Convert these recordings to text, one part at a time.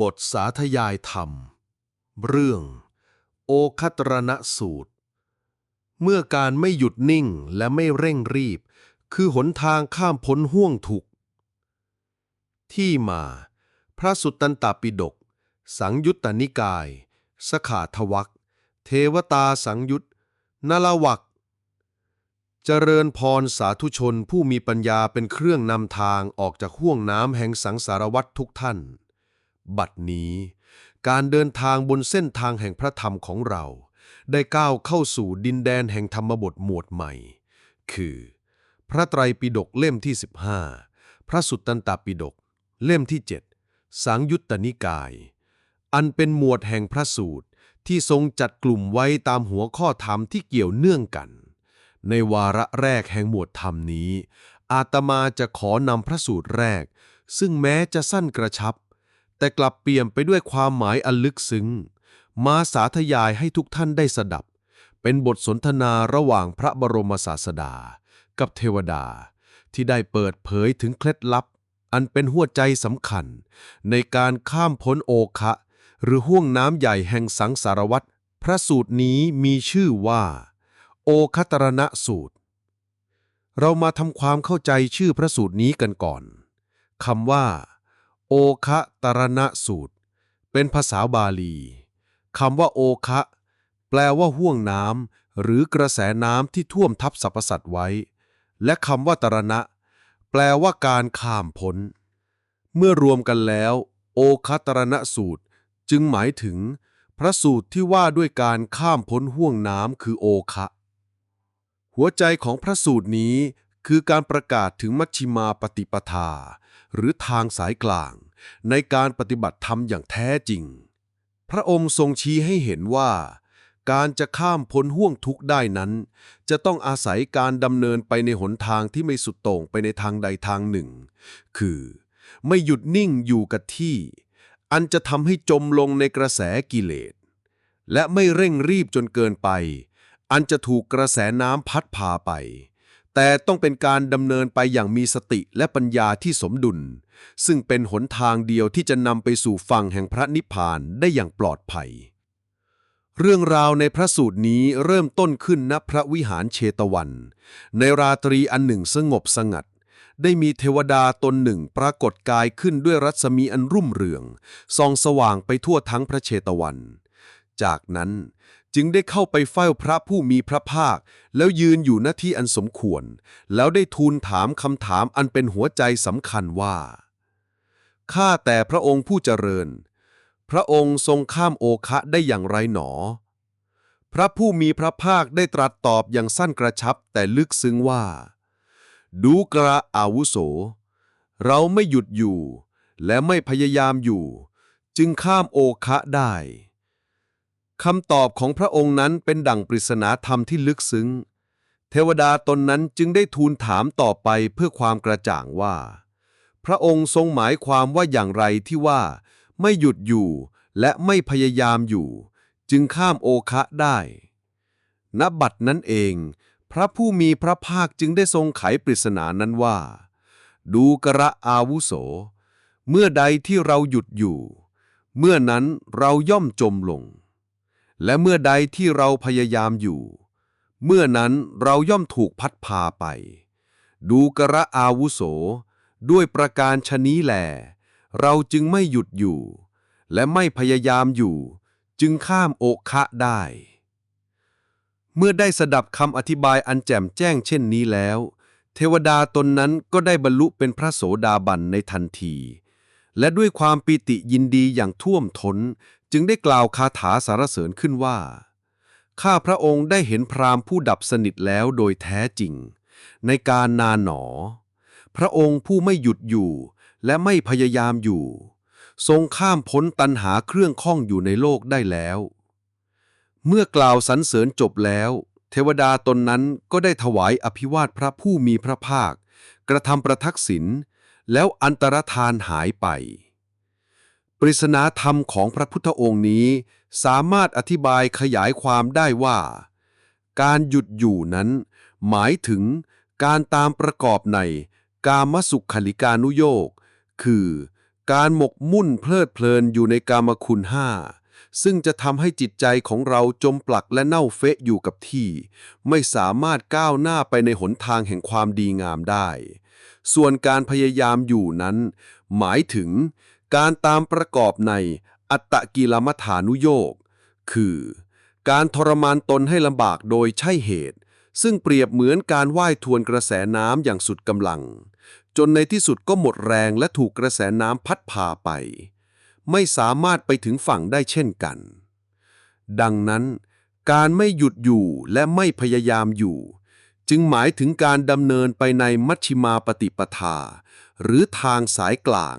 บทสาธยายธรรม เรื่อง โอคัตรณสูตร เมื่อการไม่หยุดนิ่งและไม่เร่งรีบ คือหนทางข้ามพ้นห่วงทุกข์ที่มา พระสุตตันตปิฎกสังยุตตนิกาย สขาทวักเทวตาสังยุตนลวักเจริญพรสาธุชนผู้มีปัญญาเป็นเครื่องนำทางออกจากห่วงน้ำแห่งสังสารวัฏทุกท่าน บัดนี้ การเดินทางบนเส้นทางแห่งพระธรรมของเรา ได้ก้าวเข้าสู่ดินแดนแห่งธรรมบทหมวดใหม่ คือ พระไตรปิฎกเล่มที่ 15 พระสุตตันตปิฎกเล่มที่ 7 สังยุตตนิกาย อันเป็นหมวดแห่งพระสูตรที่ทรงจัดกลุ่มไว้ตามหัวข้อธรรมที่เกี่ยวเนื่องกัน ในวาระแรกแห่งหมวดธรรมนี้ อาตมาจะขอนำพระสูตรแรก ซึ่งแม้จะสั้นกระชับ แต่กลับเปี่ยมไปด้วยความหมายอันลึกซึ้ง มาสาธยายให้ทุกท่านได้สดับ เป็นบทสนทนาระหว่างพระบรมศาสดา กับเทวดา ที่ได้เปิดเผยถึงเคล็ดลับ อันเป็นหัวใจสำคัญ ในการข้ามพ้นโอคะ หรือห่วงน้ำใหญ่แห่งสังสารวัฏพระสูตรนี้มีชื่อว่า โอคัตรณะสูตร เรามาทำความเข้าใจชื่อพระสูตรนี้กันก่อนคำว่า โอคะตรณะสูตร เป็นภาษาบาลีคำว่าโอคะ แปลว่าห่วงน้ำหรือกระแสน้ำที่ท่วมทับสรรพสัตว์ไว้ และคำว่าตรณะ แปลว่าการข้ามพ้น เมื่อรวมกันแล้ว โอคะตรณะสูตรจึงหมายถึง พระสูตรที่ว่าด้วยการข้ามพ้นห่วงน้ำคือโอคะ หัวใจของพระสูตรนี้คือการประกาศถึงมัชฌิมาปฏิปทา หรือทางสายกลาง ในการปฏิบัติธรรมอย่างแท้จริง พระองค์ทรงชี้ให้เห็นว่า การจะข้ามพ้นห่วงทุกข์ได้นั้น จะต้องอาศัยการดำเนินไปในหนทางที่ไม่สุดโต่งไปในทางใดทางหนึ่ง คือ ไม่หยุดนิ่งอยู่กับที่ อันจะทำให้จมลงในกระแสกิเลส และไม่เร่งรีบจนเกินไป อันจะถูกกระแสน้ำพัดพาไป แต่ต้องเป็นการดำเนินไปอย่างมีสติและปัญญาที่สมดุล ซึ่งเป็นหนทางเดียวที่จะนำไปสู่ฝั่งแห่งพระนิพพานได้อย่างปลอดภัย เรื่องราวในพระสูตรนี้เริ่มต้นขึ้นณพระวิหารเชตวัน ในราตรีอันหนึ่งสงบสงัด ได้มีเทวดาตนหนึ่งปรากฏกายขึ้นด้วยรัศมีอันรุ่มเรืองส่องสว่างไปทั่วทั้งพระเชตวัน จากนั้น จึงได้เข้าไปเฝ้าพระผู้มีพระภาค แล้วยืนอยู่หน้าที่อันสมควร แล้วได้ทูลถามคำถามอันเป็นหัวใจสำคัญว่าข้าแต่พระองค์ผู้เจริญ พระองค์ทรงข้ามโอคะได้อย่างไรหนอ พระผู้มีพระภาคได้ตรัสตอบอย่างสั้นกระชับแต่ลึกซึ้งว่า ดูกระอาวุโส เราไม่หยุดอยู่ และไม่พยายามอยู่ จึงข้ามโอคะได้ คำตอบของพระองค์นั้นเป็นดั่งปริศนาธรรมที่ลึกซึ้ง เทวดาตนนั้นจึงได้ทูลถามต่อไปเพื่อความกระจ่างว่า พระองค์ทรงหมายความว่าอย่างไรที่ว่า ไม่หยุดอยู่และไม่พยายามอยู่ จึงข้ามโอคะได้ ณบัดนั้นเอง พระผู้มีพระภาคจึงได้ทรงไขปริศนานั้นว่า ดูกระอาวุโส เมื่อใดที่เราหยุดอยู่ เมื่อนั้นเราย่อมจมลง และเมื่อใดที่เราพยายามอยู่ เมื่อนั้นเราย่อมถูกพัดพาไป ดูกระอาวุโส ด้วยประการชนี้แลเราจึงไม่หยุดอยู่ และไม่พยายามอยู่ จึงข้ามโอคะได้ เมื่อได้สดับคำอธิบายอันแจ่มแจ้งเช่นนี้แล้ว เทวดาตนนั้นก็ได้บรรลุเป็นพระโสดาบันในทันที และด้วยความปีติยินดีอย่างท่วมท้น จึงได้กล่าวคาถาสารเสริญขึ้นว่า ข้าพระองค์ได้เห็นพราหมณ์ผู้ดับสนิทแล้วโดยแท้จริง ในการนานหนอ พระองค์ผู้ไม่หยุดอยู่และไม่พยายามอยู่ ทรงข้ามพ้นตันหาเครื่องข้องอยู่ในโลกได้แล้ว เมื่อกล่าวสรรเสริญจบแล้ว เทวดาตนนั้นก็ได้ถวายอภิวาทพระผู้มีพระภาค กระทำประทักษิณแล้วอันตรธานหายไป ปริศนาธรรมของพระพุทธองค์นี้ สามารถอธิบายขยายความได้ว่า การหยุดอยู่นั้น หมายถึงการตามประกอบในกามสุขลิกานุโยกคือ การหมกมุ่นเพลิดเพลินอยู่ในกามคุณห้าซึ่งจะทำให้จิตใจของเราจมปลักและเน่าเฟะอยู่กับที่ ไม่สามารถก้าวหน้าไปในหนทางแห่งความดีงามได้ ส่วนการพยายามอยู่นั้น หมายถึง การตามประกอบในอัตตกิลมัฐานุโยกคือ การทรมานตนให้ลำบากโดยใช่เหตุ ซึ่งเปรียบเหมือนการว่ายทวนกระแสน้ำอย่างสุดกำลัง จนในที่สุดก็หมดแรงและถูกกระแสน้ำพัดพาไป ไม่สามารถไปถึงฝั่งได้เช่นกัน ดังนั้น การไม่หยุดอยู่และไม่พยายามอยู่ จึงหมายถึงการดำเนินไปในมัชฌิมาปฏิปทา หรือทางสายกลาง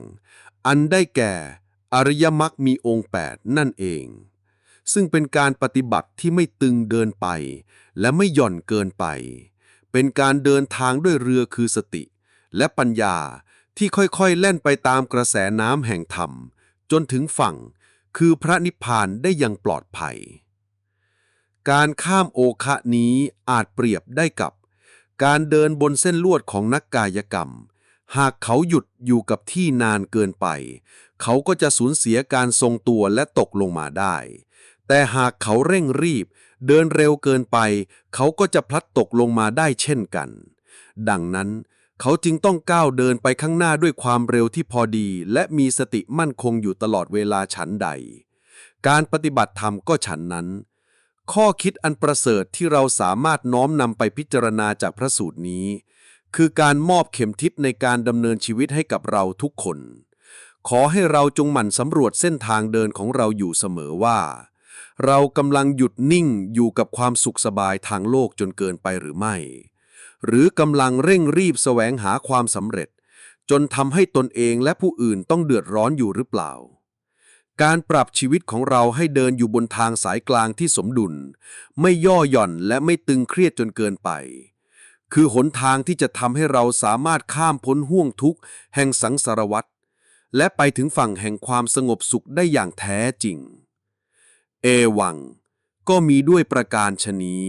อันได้แก่ อริยมรรคมีองค์ 8 นั่นเอง ซึ่งเป็นการปฏิบัติที่ไม่ตึงเดินไป และไม่หย่อนเกินไป เป็นการเดินทางด้วยเรือคือสติ และปัญญาที่ค่อยๆ แล่นไปตามกระแสน้ำแห่งธรรม จนถึงฝั่ง คือพระนิพพานได้อย่างปลอดภัย การข้ามโอคะนี้อาจเปรียบได้กับ การเดินบนเส้นลวดของนักกายกรรม หากเขาหยุดอยู่กับที่นานเกินไป เขาก็จะสูญเสียการทรงตัวและตกลงมาได้ แต่หากเขาเร่งรีบ เดินเร็วเกินไป เขาก็จะพลัดตกลงมาได้เช่นกัน ดังนั้น เขาจึงต้องก้าวเดินไปข้างหน้าด้วยความเร็วที่พอดี และมีสติมั่นคงอยู่ตลอดเวลาฉันใด การปฏิบัติธรรมก็ฉันนั้น ข้อคิดอันประเสริฐที่เราสามารถน้อมนำไปพิจารณาจากพระสูตรนี้ คือการมอบเข็มทิศในการดำเนินชีวิตให้กับเราทุกคน ขอให้เราจงหมั่นสำรวจเส้นทางเดินของเราอยู่เสมอว่า เรากำลังหยุดนิ่งอยู่กับความสุขสบายทางโลกจนเกินไปหรือไม่ หรือกำลังเร่งรีบแสวงหาความสำเร็จ จนทำให้ตนเองและผู้อื่นต้องเดือดร้อนอยู่หรือเปล่า การปรับชีวิตของเราให้เดินอยู่บนทางสายกลางที่สมดุล ไม่ย่อหย่อนและไม่ตึงเครียดจนเกินไป คือหนทางที่จะทำให้เราสามารถข้ามพ้นห่วงทุกข์แห่งสังสารวัฏและไปถึงฝั่งแห่งความสงบสุขได้อย่างแท้จริง เอวัง ก็มีด้วยประการชนี้